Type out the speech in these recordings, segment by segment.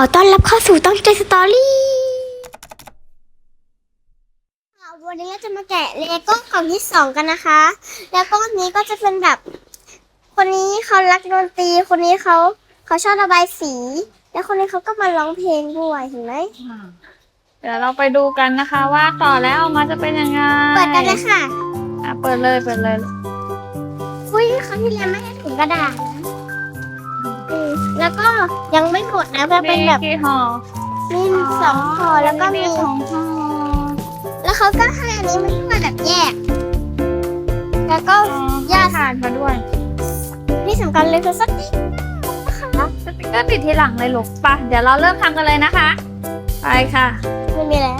อต้อนรับเข้าสู่ต้องใจสตอรี่ค่ะวันนี้เราจะมาแกะเลโก้กล่องที่สองกันนะคะ แล้วก็อันนี้ก็จะเป็นแบบ คนนี้เขารักดนตรี คนนี้เขาเขาชอบระบายสี แล้วคนนี้เขาก็มาร้องเพลงด้วยเห็นไหมเดี๋ยวเราไปดูกันนะคะว่าต่อแล้วออกมาจะเป็นยังไง เปิดกันเลยค่ะ อะเปิดเลยเปิดเลยอุ้ยครั้งที่แล้วไม่ให้ถุงกระดาษนะอืม แล้วก็ยังไม่หมดนะมันเป็นแบบกี่ห่อมีสองห่อแล้วก็มีสองห่อแล้วเขาก็ให้อันนี้มันมาแบบแยก แล้วก็ยาทานมาด้วยที่สำคัญเลยคือสติ๊กสติ๊กเกอร์ติดทีหลังเลยลูกไปะเดี๋ยวเราเริ่มทำกันเลยนะคะ ไปค่ะ ไม่มีแล้ว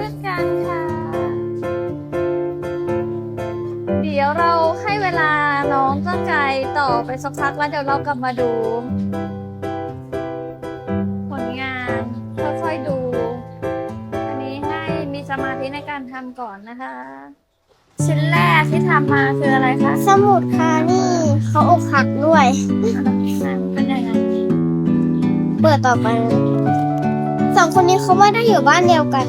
กันเพื่อนกันค่ะ เดี๋ยวเราให้เวลาน้องตั้งใจต่อไปสักพักแล้วเดี๋ยวเรากลับมาดู ผลงานค่อยๆดู อันนี้ให้มีสมาธิในการทำก่อนนะคะ ชิ้นแรกที่ทำมาคืออะไรคะสมุดค่ะนี่เขาอกหักด้วย เป็นยังไงเปิดต่อไปเลยสองคนนี้เขาไม่ได้อยู่บ้านเดียวกัน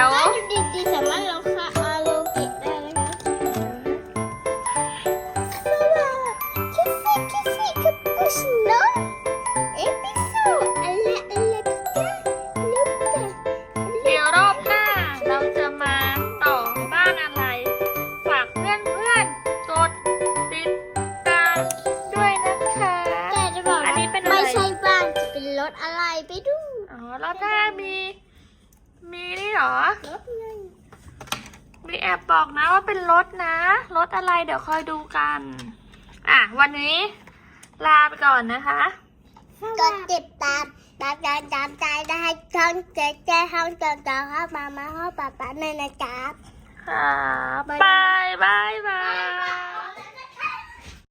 เรอ รถไงมีแอบบอกนะว่าเป็นรถนะ รถอะไรเดี๋ยวคอยดูกัน อะ วันนี้ ลาไปก่อนนะคะ กดติดตามตามตามตามใจได้ช่องเจ๊เจ๊ห้องเจ๊เจ๊ห้องมามาห้องป๊าป๊าในนะครับค่ะบ๊ายบาบายยบายบาย